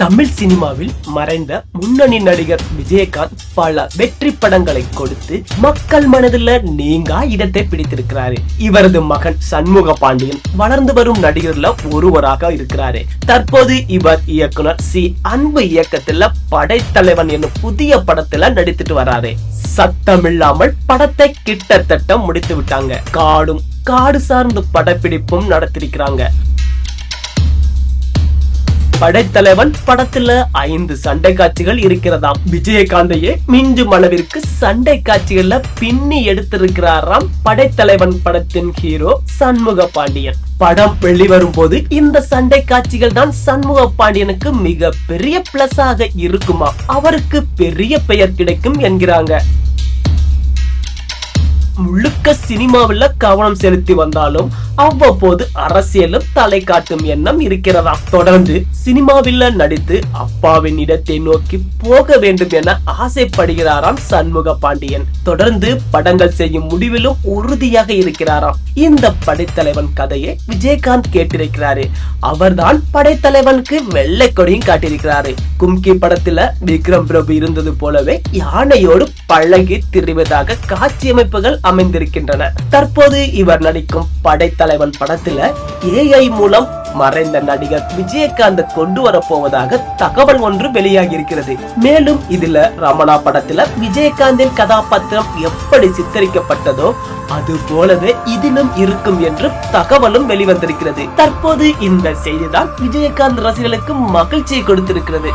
தமிழ் சினிமாவில் மறைந்த முன்னணி நடிகர் விஜயகாந்த் பல வெற்றி படங்களை கொடுத்து மக்கள் மனதில் நீங்கா இடத்தை பிடித்திருக்கிறாரு. இவரது மகன் சண்முக பாண்டியன் வளர்ந்து வரும் நடிகர்ல ஒருவராக இருக்கிறாரு. தற்போது இவர் இயக்குனர் சி. அன்பு இயக்கத்துல படைத்தலைவன் என்னும் புதிய படத்துல நடித்துட்டு வராரு. சத்தமில்லாமல் படத்தை கிட்டத்தட்ட முடித்து விட்டாங்க காடும் காடு சார்ந்த படப்பிடிப்பும் நடத்திருக்கிறாங்க. படைத்தலைவன் படத்துல ஐந்து சண்டை காட்சிகள் இருக்கிறதாம். விஜயகாந்தையே மிஞ்சும் அளவிற்கு சண்டை காட்சிகள்ல பின்னி எடுத்திருக்கிறாராம் படைத்தலைவன் படத்தின் ஹீரோ சண்முக பாண்டியன். படம் வெளிவரும் போது இந்த சண்டை காட்சிகள் தான் சண்முக பாண்டியனுக்கு மிக பெரிய பிளஸ் ஆக இருக்குமா அவருக்கு பெரிய பெயர் கிடைக்கும் என்கிறாங்க. முழுக்க சினிமாவில் கவனம் செலுத்தி வந்தாலும் அவ்வப்போது அரசியலும் தலை காட்டும் எண்ணம் இருக்கிறதா? தொடர்ந்து சினிமாவில் நடித்து அப்பாவின் இடத்தை நோக்கி போக வேண்டும் என ஆசைப்படுகிறாராம் சண்முக பாண்டியன். தொடர்ந்து படங்கள் செய்யும் முடிவிலும் உறுதியாக இருக்கிறாராம். இந்த படைத்தலைவன் கதையை விஜயகாந்த் கேட்டிருக்கிறாரு. அவர்தான் படைத்தலைவனுக்கு வெள்ளை கொடியும் காட்டியிருக்கிறாரு. கும்கி படத்துல விக்ரம் பிரபு இருந்தது போலவே யானையோடு பழகி திரிவதாக காட்சி அமைப்புகள் அமைந்திருக்கின்றன. தற்போது இவர் நடிக்கும் தலைவன் படத்துல ஏஐ மூலம் மறைந்த நடிகர் விஜயகாந்த் கொண்டு வரப்போவதாக தகவல் ஒன்று வெளியாகி இருக்கிறது மேலும் இதுல ரமணா படத்துல விஜயகாந்தின் கதாபாத்திரம் எப்படி சித்தரிக்கப்பட்டதோ அது போலவே இதிலும் இருக்கும் என்று தகவலும் வெளிவந்திருக்கிறது. தற்போது இந்த செய்திதான் விஜயகாந்த் ரசிகர்களுக்கு மகிழ்ச்சியை கொடுத்திருக்கிறது.